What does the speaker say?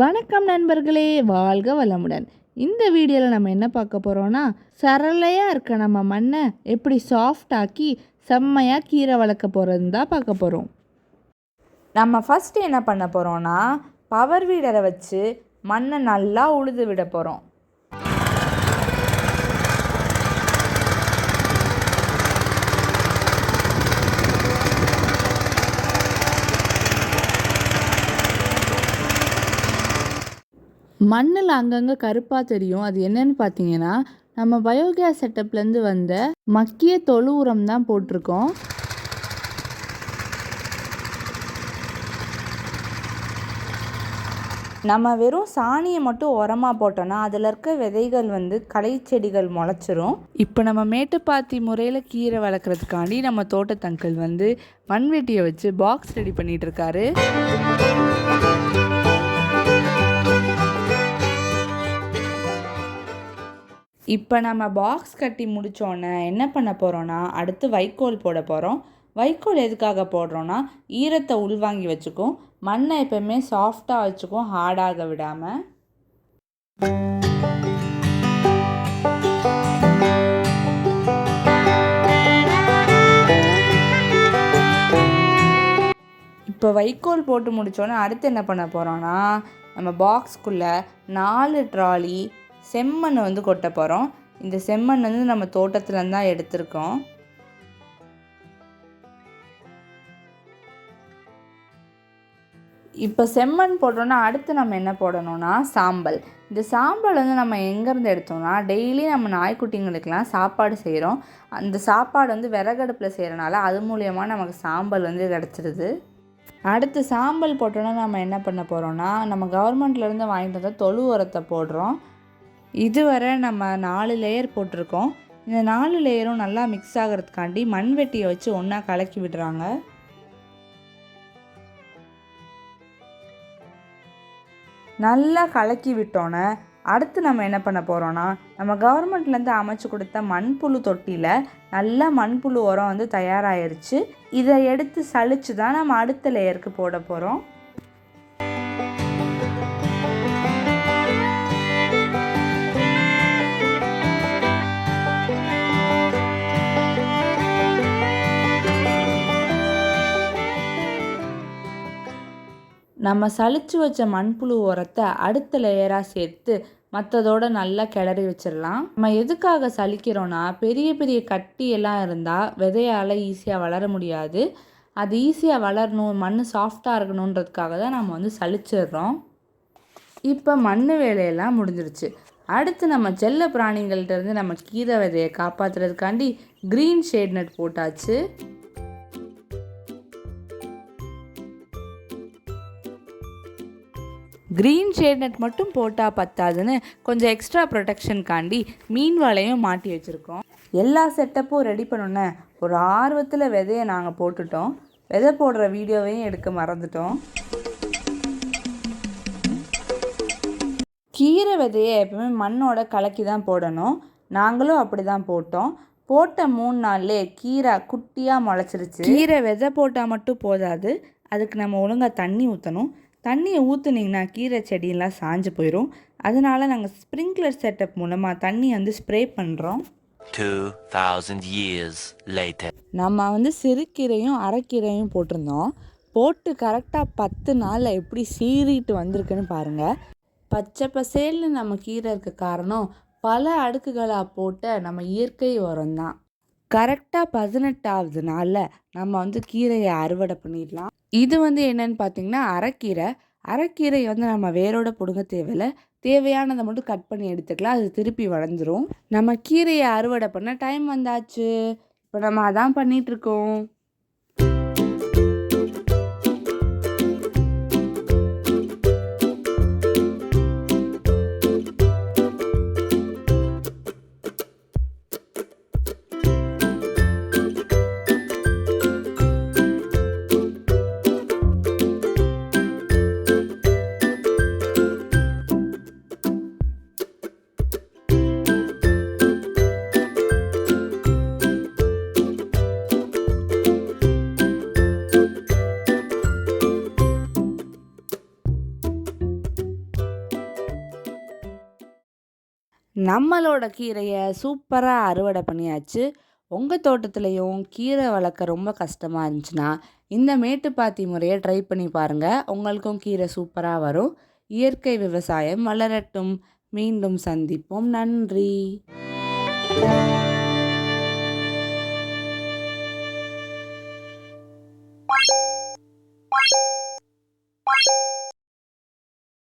வணக்கம் நண்பர்களே வாழ்க வளமுடன். இந்த வீடியோவில் நம்ம என்ன பார்க்க போகிறோன்னா சரளையாக இருக்க நம்ம மண்ணை எப்படி சாஃப்டாக்கி செம்மையாக கீரை வளர்க்க போகிறதுன்னு தான் பார்க்க போகிறோம் நம்ம ஃபஸ்ட்டு என்ன பண்ண போகிறோன்னா பவர் வீடரை வச்சு மண்ணை நல்லா உழுது விட போகிறோம் மண்ணில் அங்கங்கே கருப்பாக தெரியும். அது என்னன்னு பார்த்தீங்கன்னா நம்ம பயோகேஸ் செட்டப்லேருந்து வந்த மக்கிய தொழு உரம் தான் போட்டிருக்கோம். நம்ம வெறும் சாணியை மட்டும் உரமாக போட்டோன்னா அதில் இருக்க விதைகள் வந்து களை செடிகள் முளைச்சிரும். இப்போ நம்ம மேட்டுப்பாத்தி முறையில் கீரை வளர்க்குறதுக்காண்டி நம்ம தோட்டத்தங்கள் வந்து மண்வெட்டியை வச்சு பாக்ஸ் ரெடி பண்ணிட்டு இப்போ நம்ம பாக்ஸ் கட்டி முடித்தோன்னே என்ன பண்ண போகிறோன்னா அடுத்து வைக்கோல் போட போகிறோம் வைக்கோல் எதுக்காக போடுறோன்னா ஈரத்தை உள்வாங்கி வச்சுக்கும். மண்ணை எப்போவுமே சாஃப்டாக வச்சுக்கும் ஹார்டாக விடாமல் இப்போ வைக்கோல் போட்டு முடித்தோன்னே அடுத்து என்ன பண்ண போகிறோன்னா நம்ம பாக்ஸ்க்குள்ளே நாலு ட்ராலி செம்மண் வந்து கொட்ட போகிறோம் இந்த செம்மண் வந்து நம்ம தோட்டத்துலேருந்து தான் எடுத்திருக்கோம். இப்போ செம்மண் போட்டோன்னா அடுத்து நம்ம என்ன போடணும்னா சாம்பல். இந்த சாம்பல் வந்து நம்ம எங்கேருந்து எடுத்தோம்னா டெய்லி நம்ம நாய்க்குட்டிங்களுக்கெல்லாம் சாப்பாடு செய்கிறோம் அந்த சாப்பாடு வந்து விறகடுப்பில் செய்கிறனால அது மூலயமா நமக்கு சாம்பல் வந்து கிடச்சிருது. அடுத்து சாம்பல் போட்டோன்னா நம்ம என்ன பண்ண போகிறோம்னா நம்ம கவர்மெண்ட்லேருந்து வாங்கிட்டு வந்தால் தொழு உரத்தை போடுறோம். இதுவரை நம்ம நாலு லேயர் போட்டிருக்கோம். இந்த நாலு லேயரும் நல்லா மிக்ஸ் ஆகிறதுக்காண்டி மண்வெட்டியை வச்சு ஒன்றா கலக்கி விடுறாங்க. நல்லா கலக்கி விட்டோன்னே அடுத்து நம்ம என்ன பண்ண போகிறோன்னா நம்ம கவர்மெண்ட்லேருந்து அமைச்சு கொடுத்த மண்புழு தொட்டியில் நல்லா மண்புழு உரம் வந்து தயாராகிருச்சு இதை எடுத்து சளிச்சு தான் நம்ம அடுத்த லேயருக்கு போட போகிறோம் நம்ம சளிச்சு வச்ச மண்புழு உரத்தை அடுத்த லேயராக சேர்த்து மற்றதோட நல்லா கிளறி வச்சிடலாம். நம்ம எதுக்காக சலிக்கிறோன்னா பெரிய பெரிய கட்டி எல்லாம் இருந்தால் விதையால் ஈஸியாக வளர முடியாது. அது ஈஸியாக வளரணும் மண் சாஃப்டாக இருக்கணுன்றதுக்காக தான் நம்ம வந்து சலிச்சிடுறோம் இப்போ மண் வேலையெல்லாம் முடிஞ்சிருச்சு. அடுத்து நம்ம செல்ல பிராணிகள்கிட்ட இருந்து நம்ம கீரை விதையை காப்பாற்றுறதுக்காண்டி க்ரீன் ஷேட் நட் போட்டாச்சு. க்ரீன் ஷேட் நெட் மட்டும் போட்டால் பத்தாதுன்னு கொஞ்சம் எக்ஸ்ட்ரா ப்ரொடெக்ஷனுக்காண்டி மீன் வலையும் மாட்டி வச்சுருக்கோம். எல்லா செட்டப்பும் ரெடி பண்ணோன்னே ஒரு ஆர்வத்தில் விதையை நாங்கள் போட்டுட்டோம். விதை போடுற வீடியோவையும் எடுக்க மறந்துட்டோம். கீரை விதையை எப்பவுமே மண்ணோட கலக்கி தான் போடணும். நாங்களும் அப்படி தான் போட்டோம். போட்ட மூணு நாள்லே கீரை குட்டியாக முளைச்சிருச்சு. கீரை விதை போட்டால் மட்டும் போதாது. அதுக்கு நம்ம ஒழுங்காக தண்ணி ஊற்றணும் தண்ணியை ஊற்றுனீங்கன்னா கீரை செடியெல்லாம் சாஞ்சு போயிடும் அதனால் நாங்கள் ஸ்ப்ரிங்க்லர் செட்டப் மூலமாக தண்ணி வந்து ஸ்ப்ரே பண்ணுறோம் 2000 years later. நம்ம வந்து சிறுகீரையும் அரைக்கீரையும் போட்டிருந்தோம். போட்டு கரெக்டாக பத்து நாளில் எப்படி சீறிட்டு வந்திருக்குன்னு பாருங்கள் பச்சை பசேல்னு நம்ம கீரை இருக்க காரணம் பல அடுக்குகளாக போட்ட நம்ம இயற்கை உரம் தான் கரெக்டாக பதினெட்டாவது நாளில் நம்ம வந்து கீரையை அறுவடை பண்ணிடலாம். இது வந்து என்னன்னு பார்த்தீங்கன்னா அரைக்கீரை. அரைக்கீரை வந்து நம்ம வேரோட பிடுங்க தேவையில்ல. தேவையானதை மட்டும் கட் பண்ணி எடுத்துக்கலாம். அது திருப்பி வளர்ந்துரும். நம்ம கீரையை அறுவடை பண்ண டைம் வந்தாச்சு. இப்போ நம்ம அதான் பண்ணிகிட்ருக்கோம் நம்மளோட கீரையை சூப்பராக அறுவடை பண்ணியாச்சு. உங்கள் தோட்டத்துலேயும் கீரை வளர்க்க ரொம்ப கஷ்டமாக இருந்துச்சுன்னா இந்த மேட்டுப்பாத்தி முறையை ட்ரை பண்ணி பாருங்கள் உங்களுக்கும் கீரை சூப்பராக வரும். இயற்கை விவசாயம் வளரட்டும். மீண்டும் சந்திப்போம். நன்றி.